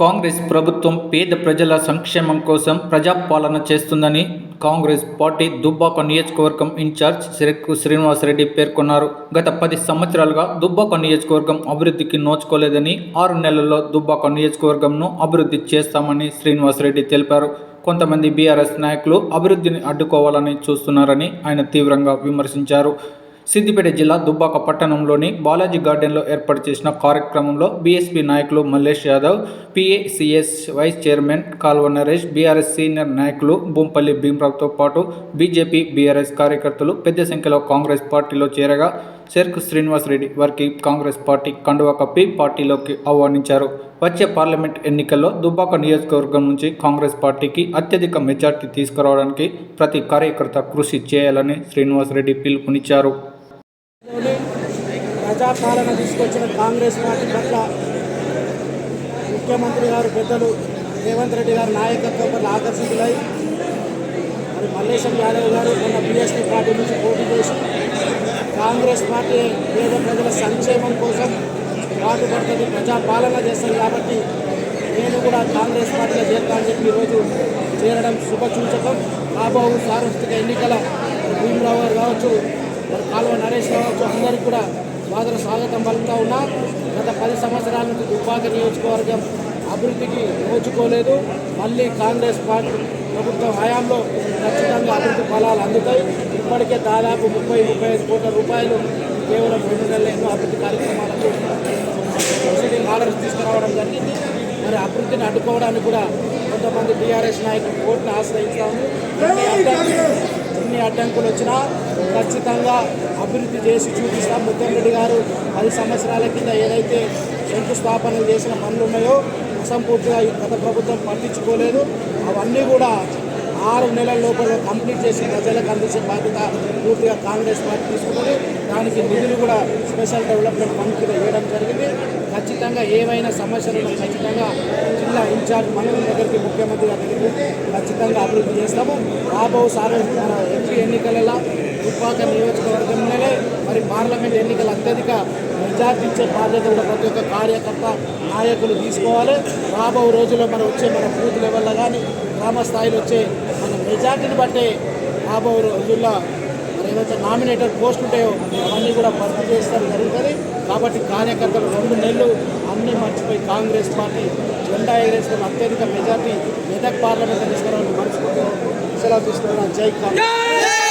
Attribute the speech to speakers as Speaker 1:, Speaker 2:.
Speaker 1: కాంగ్రెస్ ప్రభుత్వం పేద ప్రజల సంక్షేమం కోసం ప్రజాపాలన చేస్తుందని కాంగ్రెస్ పార్టీ దుబ్బాక నియోజకవర్గం ఇన్ఛార్జ్ సిరెక్కు శ్రీనివాసరెడ్డి పేర్కొన్నారు. గత పది సంవత్సరాలుగా దుబ్బాక నియోజకవర్గం అభివృద్ధికి నోచుకోలేదని ఆరు నెలల్లో దుబ్బాక నియోజకవర్గంను అభివృద్ధి చేస్తామని శ్రీనివాసరెడ్డి తెలిపారు. కొంతమంది బీఆర్ఎస్ నాయకులు అభివృద్ధిని అడ్డుకోవాలని చూస్తున్నారని ఆయన తీవ్రంగా విమర్శించారు. సిద్దిపేట జిల్లా దుబ్బాక పట్టణంలోని బాలాజీ గార్డెన్లో ఏర్పాటు చేసిన కార్యక్రమంలో బీఎస్పీ నాయకులు Mallesh Yadav PACS vice chairman Kalva Naresh BRS senior నాయకులు బొంపల్లి భీమరావుతో పాటు బీజేపీ బీఆర్ఎస్ కార్యకర్తలు పెద్ద సంఖ్యలో కాంగ్రెస్ పార్టీలో చేరగా చెర్కు శ్రీనివాసరెడ్డి వారికి కాంగ్రెస్ పార్టీ కండువా కప్పి పార్టీలోకి ఆహ్వానించారు. వచ్చే పార్లమెంట్ ఎన్నికల్లో దుబ్బాక నియోజకవర్గం నుంచి కాంగ్రెస్ పార్టీకి అత్యధిక మెజార్టీ తీసుకురావడానికి ప్రతి కార్యకర్త కృషి చేయాలని శ్రీనివాసరెడ్డి పిలుపునిచ్చారు.
Speaker 2: ప్రజాపాలన తీసుకొచ్చిన కాంగ్రెస్ పార్టీ పట్ల ముఖ్యమంత్రి గారు పెద్దలు రేవంత్ రెడ్డి గారి నాయకత్వం పట్ల ఆకర్షితులై మరి మల్లేశం యాదవ్ గారు మొన్న బీఎస్పీ పార్టీ నుంచి పోటీ చేసి కాంగ్రెస్ పార్టీ పేద ప్రజల సంక్షేమం కోసం పాటుపడుతుంది ప్రజాపాలన చేస్తుంది కాబట్టి నేను కూడా కాంగ్రెస్ పార్టీలో చేరుతా అని చెప్పి ఈరోజు చేరడం శుభసూచకం. రాబో సార్వత్రిక ఎన్నికల భీమరావు గారు కావచ్చు మరి కాలువ నరేష్ కావచ్చు అందరికీ కూడా స్వాగత స్వాగతం పలుకుతా ఉన్నా గత పది సంవత్సరాల నుంచి దుబ్బాక నియోజకవర్గం అభివృద్ధికి నోచుకోలేదు. మళ్ళీ కాంగ్రెస్ పార్టీ ప్రభుత్వం హయాంలో ఖచ్చితంగా అభివృద్ధి ఫలాలు అందుతాయి. ఇప్పటికే దాదాపు ముప్పై ముప్పై ఐదు కోట్ల రూపాయలు కేవలం రెండు నెలల ఎన్నో అభివృద్ధి కార్యక్రమాలకు ప్రొసీడింగ్ ఆర్డర్స్ తీసుకురావడం జరిగింది. మరి అభివృద్ధిని అడ్డుకోవడానికి కూడా కొంతమంది టీఆర్ఎస్ నాయకులు కోర్టును ఆశ్రయిస్తాము. ఎన్ని అడ్డంకులు వచ్చినా ఖచ్చితంగా అభివృద్ధి చేసి చూపిస్తాం. ముత్యంరెడ్డి గారు పది సంవత్సరాల కింద ఏదైతే శంకుస్థాపనలు చేసిన పనులు ఉన్నాయో అసంపూర్తిగా ఈ గత ప్రభుత్వం పట్టించుకోలేదు. అవన్నీ కూడా ఆరు నెలల లోపల కంప్లీట్ చేసి ప్రజలకు అందించే బాధ్యత పూర్తిగా కాంగ్రెస్ పార్టీ తీసుకుని దానికి నిధులు కూడా స్పెషల్ డెవలప్మెంట్ ఫండ్ కింద వేయడం జరిగింది. ఖచ్చితంగా ఏవైనా సమస్యలు ఖచ్చితంగా జిల్లా ఇన్ఛార్జ్ మంత్రుల దగ్గరికి ముఖ్యమంత్రి గారి దగ్గరికి ఖచ్చితంగా అభివృద్ధి చేస్తాము. రాబో సార్ ఎంపీ ఎన్నికలలో దుబ్బాక నియోజకవర్గంలోనే మరి పార్లమెంట్ ఎన్నికలు అత్యధిక మెజార్టీ ఇచ్చే బాధ్యత కూడా ప్రతి ఒక్క కార్యకర్త నాయకులు తీసుకోవాలి. రాబో రోజుల్లో మనం వచ్చే మన బూత్ లెవెల్లో కానీ గ్రామ స్థాయిలో వచ్చే మన మెజార్టీని బట్టే రాబో రోజుల్లో మరి ఏవైతే నామినేటర్ పోస్ట్ ఉంటాయో అవన్నీ కూడా భర్తీ చేస్తారు జరుగుతుంది. కాబట్టి కార్యకర్తలు రెండు నెలలు అన్నీ మర్చిపోయి కాంగ్రెస్ పార్టీ జెండా ఎగరేసుకుని అత్యధిక మెజార్టీ మెదక్ పార్లమెంట్ తీసుకురావాలని మనస్ఫూర్తిగా సెలవు తీసుకున్నాను జై కాంగ్రెస్.